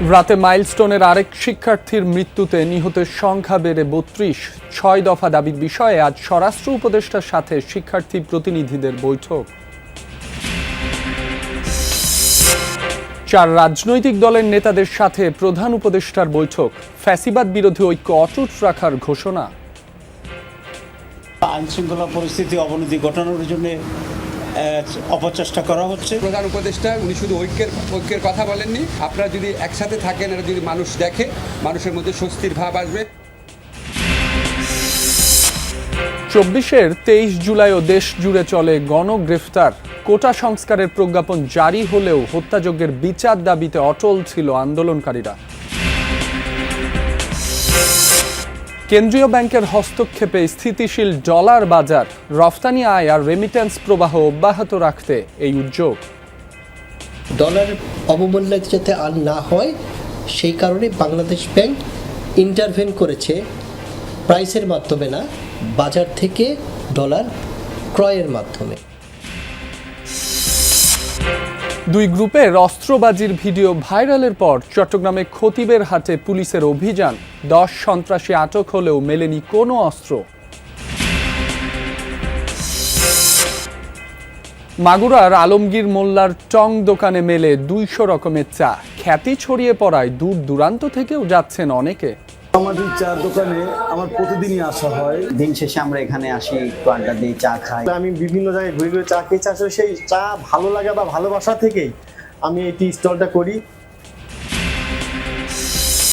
রাতে মাইলস্টোনের আরেক শিক্ষার্থীর মৃত্যুতে নিহতের সংখ্যা বেড়ে বত্রিশ। ছয় দফা দাবির বিষয়ে আজ স্বরাষ্ট্র উপদেষ্টার সাথে শিক্ষার্থী প্রতিনিধিদের বৈঠক। চার রাজনৈতিক দলের নেতাদের সাথে প্রধান উপদেষ্টার বৈঠক। ফ্যাসিবাদ বিরোধী ঐক্য অটুট রাখার ঘোষণা। আইন শৃঙ্খলা পরিস্থিতি, অবনতি ঘটানোর জন্য অপচেষ্টা করা হচ্ছে। প্রধান উপদেষ্টা উনি শুধু ঐক্যের ঐক্যের কথা বলেননি। আপনারা যদি একসাথে থাকেন এটা যদি মানুষ দেখে মানুষের মধ্যে স্বস্তির ভাব আসবে। চব্বিশের তেইশ জুলাইও দেশ জুড়ে চলে গণগ্রেফতার। কোটা সংস্কারের প্রজ্ঞাপন জারি হলেও হত্যাযজ্ঞের বিচার দাবিতে অটল ছিল আন্দোলনকারীরা। কেন্দ্রীয় ব্যাংকের হস্তক্ষেপে স্থিতিশীল ডলার বাজার, রফতানি আয় আর রেমিটেন্স প্রবাহ অব্যাহত রাখতে এই উদ্যোগ। ডলার অবমূল্য যাতে আর না হয়, সেই কারণে বাংলাদেশ ব্যাংক ইন্টারভেন করেছে প্রাইসের মাধ্যমে না, বাজার থেকে ডলার ক্রয়ের মাধ্যমে। দুই গ্রুপের অস্ত্রবাজির ভিডিও ভাইরালের পর চট্টগ্রামে খতিবের হাটে পুলিশের অভিযান। দশ সন্ত্রাসী আটক হলেও মেলেনি কোনো অস্ত্র। মাগুরার আলমগীর মোল্লার টং দোকানে মেলে দুইশো রকমের চা। খ্যাতি ছড়িয়ে পড়ায় দূর দূরান্ত থেকেও যাচ্ছেন অনেকে। আমাদের চা দোকানে আমার প্রতিদিনই আসা হয়। দিন শেষে আমরা এখানে আসি একটু আড্ডা দিই চা খাই। আমি বিভিন্ন জায়গায় ঘুরে ঘুরে চা খেয়েছি। আসলে সেই চা ভালো লাগা বা ভালোবাসা থেকেই আমি এই টি স্টলটা করি।